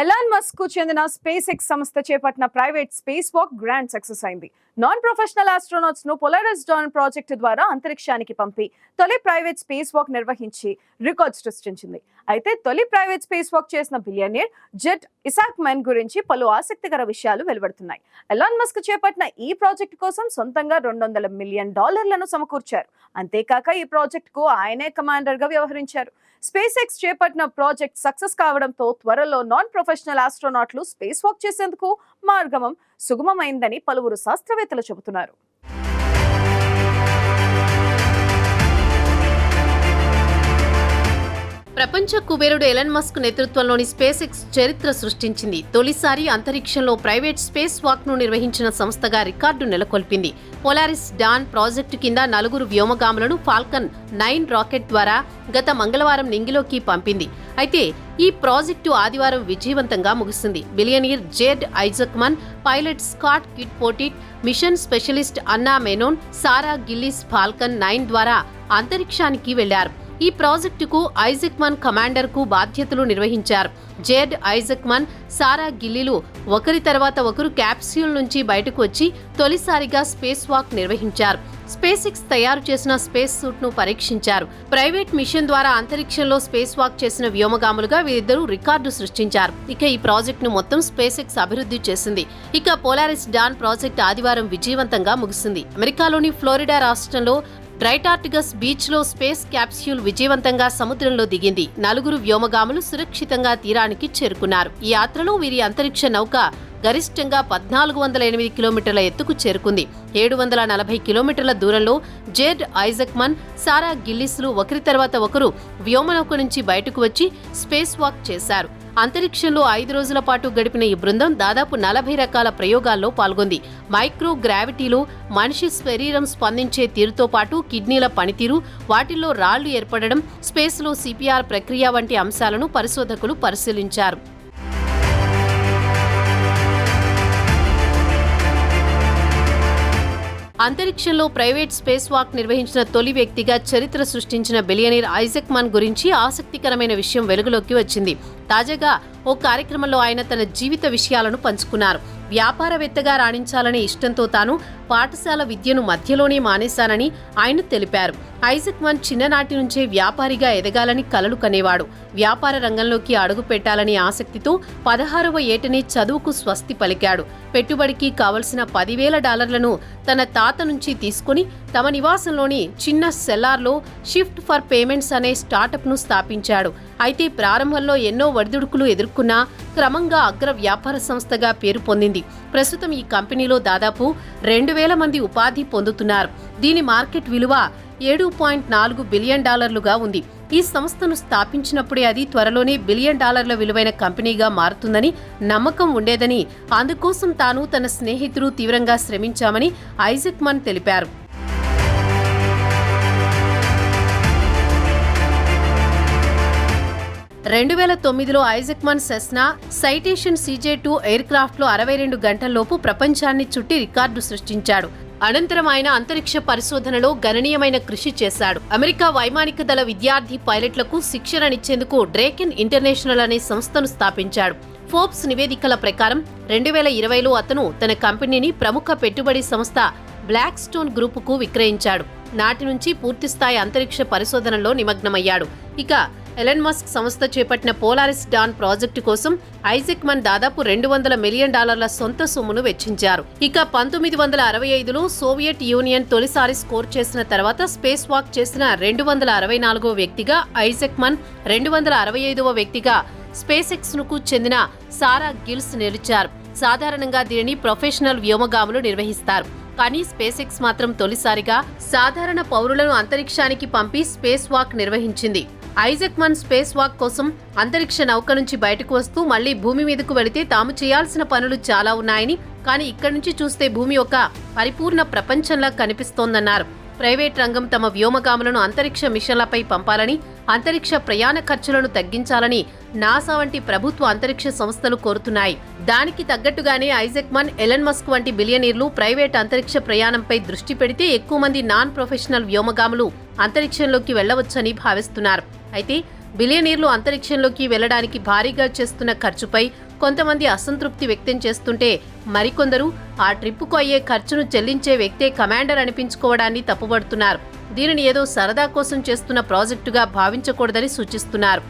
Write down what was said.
Elon Musk చెందిన space X సంస్థ చేపట్టిన private space walk grand success అయింది. నాన్ ప్రొఫెషనల్ ఆస్ట్రోనాట్స్ను పొలారస్ డాన్ ప్రాజెక్టు ద్వారా అంతరిక్షానికి పంపి తొలి ప్రైవేట్ స్పేస్ వాక్ నిర్వహించి రికార్డ్ సృష్టించింది. అయితే తొలి ప్రైవేట్ స్పేస్ వాక్ చేసిన బిలియనియర్ జెట్ ఇసాక్ మెన్ గురించి పలు ఆసక్తికర విషయాలు వెలువడుతున్నాయి. ఎలాన్ మస్క్ చేపట్టిన ఈ ప్రాజెక్టు కోసం సొంతంగా రెండు వందల మిలియన్ డాలర్లను సమకూర్చారు. అంతేకాక ఈ ప్రాజెక్టుకు ఆయనే కమాండర్గా వ్యవహరించారు. స్పేస్ ఎక్స్ చేపట్టిన ప్రాజెక్ట్ సక్సెస్ కావడంతో త్వరలో నాన్ ప్రొఫెషనల్ ఆస్ట్రోనాట్లు స్పేస్ వాక్ చేసేందుకు మార్గమం సుగమమైందని పలువురు శాస్త్రవేత్తలు చెబుతున్నారు. ప్రపంచ కుబేరుడు ఎలన్ మస్క్ నేతృత్వంలోని స్పేస్ ఎక్స్ చరిత్ర సృష్టించింది. తొలిసారి అంతరిక్షంలో ప్రైవేట్ స్పేస్ వాక్ను నిర్వహించిన సంస్థగా రికార్డు నెలకొల్పింది. పొలారిస్ డాన్ ప్రాజెక్టు కింద నలుగురు వ్యోమగాములను ఫాల్కన్ నైన్ రాకెట్ ద్వారా గత మంగళవారం నింగిలోకి పంపింది. అయితే ఈ ప్రాజెక్టు ఆదివారం విజయవంతంగా ముగిసింది. Billionaire Jared Isaacman pilot Scott Kidd Poteet mission specialist Anna Menon Sarah గిల్లిస్ Falcon nine ద్వారా అంతరిక్షానికి వెళ్ళారు. ఈ ప్రాజెక్టుకు ఐజక్ మన్ కమాండర్కు బాధ్యతలు నిర్వహించారు. జెడ్ ఐజక్ మన్ సారా గిల్లీలు ఒకరి తర్వాత ఒకరు క్యాప్స్యూల్ నుంచి బయటకు వచ్చి తొలిసారిగా స్పేస్ వాక్ నిర్వహించారు. స్పేసిక్స్ తయారు చేసిన స్పేస్ సూట్ను పరీక్షించారు. ప్రైవేట్ మిషన్ ద్వారా అంతరిక్షంలో స్పేస్ వాక్ చేసిన వ్యోమగాములుగా వీరిద్దరూ రికార్డు సృష్టించారు. ఇక ఈ ప్రాజెక్టును మొత్తం స్పేసిక్స్ అభివృద్ధి చేసింది. ఇక పోలారిస్ డాన్ ప్రాజెక్ట్ ఆదివారం విజయవంతంగా ముగిసింది. అమెరికాలోని ఫ్లోరిడా రాష్ట్రంలో డ్రైటార్టిగస్ బీచ్లో స్పేస్ క్యాప్స్యూల్ విజయవంతంగా సముద్రంలో దిగింది. నలుగురు వ్యోమగాములు సురక్షితంగా తీరానికి చేరుకున్నారు. ఈ యాత్రలో వీరి అంతరిక్ష నౌక గరిష్టంగా పద్నాలుగు వందల ఎనిమిది కిలోమీటర్ల ఎత్తుకు చేరుకుంది. ఏడు వందల నలభై కిలోమీటర్ల దూరంలో జెడ్ ఐజక్మన్ సారా గిల్లిస్లు ఒకరి తర్వాత ఒకరు వ్యోమనౌక నుంచి బయటకు వచ్చి స్పేస్ వాక్ చేశారు. అంతరిక్షంలో ఐదు రోజుల పాటు గడిపిన ఈ బృందం దాదాపు నలభై రకాల ప్రయోగాల్లో పాల్గొంది. మైక్రో గ్రావిటీలో మనిషి శరీరం స్పందించే తీరుతో పాటు కిడ్నీల పనితీరు వాటిల్లో రాళ్ళు ఏర్పడడం స్పేస్లో సిపిఆర్ ప్రక్రియ వంటి అంశాలను పరిశోధకులు పరిశీలించారు. అంతరిక్షంలో ప్రైవేట్ స్పేస్ వాక్ నిర్వహించిన తొలి వ్యక్తిగా చరిత్ర సృష్టించిన బిలియనీర్ ఐజక్ మన్ గురించి ఆసక్తికరమైన విషయం వెలుగులోకి వచ్చింది. తాజాగా ఓ కార్యక్రమంలో ఆయన తన జీవిత విషయాలను పంచుకున్నారు. వ్యాపారవేత్తగా రాణించాలనే ఇష్టంతో తాను పాఠశాల విద్యను మధ్యలోనే మానేశానని ఆయన తెలిపారు. ఐజక్ వన్ చిన్ననాటి నుంచే వ్యాపారిగా ఎదగాలని కలలు కనేవాడు. వ్యాపార రంగంలోకి అడుగు పెట్టాలనే ఆసక్తితో పదహారవ ఏటనే చదువుకు స్వస్తి పలికాడు. పెట్టుబడికి కావలసిన పదివేల డాలర్లను తన తాత నుంచి తీసుకుని తమ నివాసంలోని చిన్న సెల్లార్లో షిఫ్ట్ ఫర్ పేమెంట్స్ అనే స్టార్టప్ను స్థాపించాడు. అయితే ప్రారంభంలో ఎన్నో ఒడిదుడుకులు ఎదుర్కొన్నా క్రమంగా అగ్ర వ్యాపార సంస్థగా పేరు పొందింది. ప్రస్తుతం ఈ కంపెనీలో దాదాపు రెండు వేల మంది ఉపాధి పొందుతున్నారు. దీని మార్కెట్ విలువ ఏడు పాయింట్ నాలుగు బిలియన్ డాలర్లుగా ఉంది. ఈ సంస్థను స్థాపించినప్పుడే అది త్వరలోనే బిలియన్ డాలర్ల విలువైన కంపెనీగా మారుతుందని నమ్మకం ఉండేదని అందుకోసం తాను తన స్నేహితుడు తీవ్రంగా శ్రమించామని ఐజక్ మన్ తెలిపారు. రెండు వేల తొమ్మిదిలో Isaacman Cessna Citation CJ two ఎయిర్క్రాఫ్ట్లో అరవై రెండు గంటల్లోపు ప్రపంచాన్ని చుట్టి రికార్డు సృష్టించాడు. అనంతరం ఆయన అంతరిక్ష పరిశోధనలో గణనీయమైన కృషి చేశాడు. అమెరికా వైమానిక దళ విద్యార్థి పైలట్లకు శిక్షణనిచ్చేందుకు డ్రేకెన్ ఇంటర్నేషనల్ అనే సంస్థను స్థాపించాడు. ఫోర్బ్స్ నివేదికల ప్రకారం రెండు వేల ఇరవైలో అతను తన కంపెనీని ప్రముఖ పెట్టుబడి సంస్థ బ్లాక్ స్టోన్ గ్రూపుకు విక్రయించాడు. నాటి నుంచి పూర్తిస్థాయి అంతరిక్ష పరిశోధనలో నిమగ్నమయ్యాడు. ఇక ఎలన్ మస్క్ సంస్థ చేపట్టిన పోలారిస్ డాన్ ప్రాజెక్టు కోసం ఐజెక్ మన్ దాదాపు రెండు వందల మిలియన్ డాలర్ల సొంత సొమ్మును వెచ్చించారు. ఇక పంతొమ్మిది వందల అరవై ఐదులో సోవియట్ యూనియన్ తొలిసారి స్కోర్ చేసిన తర్వాత స్పేస్ వాక్ చేసిన రెండు వందల అరవై నాలుగవ వ్యక్తిగా ఐజెక్ మన్ రెండు వందల అరవై ఐదవ వ్యక్తిగా స్పేస్ ఎక్స్కు చెందిన సారా గిల్స్ నిలిచారు. సాధారణంగా దీనిని ప్రొఫెషనల్ వ్యోమగాములు నిర్వహిస్తారు. కానీ స్పేస్ ఎక్స్ మాత్రం తొలిసారిగా సాధారణ పౌరులను అంతరిక్షానికి పంపి స్పేస్ వాక్ నిర్వహించింది. ఐజక్ మన్ స్పేస్ వాక్ కోసం అంతరిక్ష నౌక నుంచి బయటకు వస్తూ మళ్ళీ భూమి మీదకు వెళితే తాము చేయాల్సిన పనులు చాలా ఉన్నాయని కానీ ఇక్కడి నుంచి చూస్తే భూమి ఒక పరిపూర్ణ ప్రపంచంలా కనిపిస్తోందన్నారు. ప్రైవేట్ రంగం తమ వ్యోమగాములను అంతరిక్ష మిషన్లపై పంపాలని అంతరిక్ష ప్రయాణ ఖర్చులను తగ్గించాలని నాసా వంటి ప్రభుత్వ అంతరిక్ష సంస్థలు కోరుతున్నాయి. దానికి తగ్గట్టుగానే ఐజక్ మన్ ఎలన్ మస్క్ వంటి బిలియనీర్లు ప్రైవేట్ అంతరిక్ష ప్రయాణంపై దృష్టి పెడితే ఎక్కువ మంది నాన్ ప్రొఫెషనల్ వ్యోమగాములు అంతరిక్షంలోకి వెళ్ళవచ్చని భావిస్తున్నారు. అయితే బిలియనీర్లు అంతరిక్షంలోకి వెళ్ళడానికి భారీగా చేస్తున్న ఖర్చుపై కొంతమంది అసంతృప్తి వ్యక్తం చేస్తుంటే మరికొందరు ఆ ట్రిప్పుకు అయ్యే ఖర్చును చెల్లించే వ్యక్తే కమాండర్ అనిపించుకోవడాన్ని తప్పుబడుతున్నారు. దీనిని ఏదో సరదా కోసం చేస్తున్న ప్రాజెక్టుగా భావించకూడదని సూచిస్తున్నారు.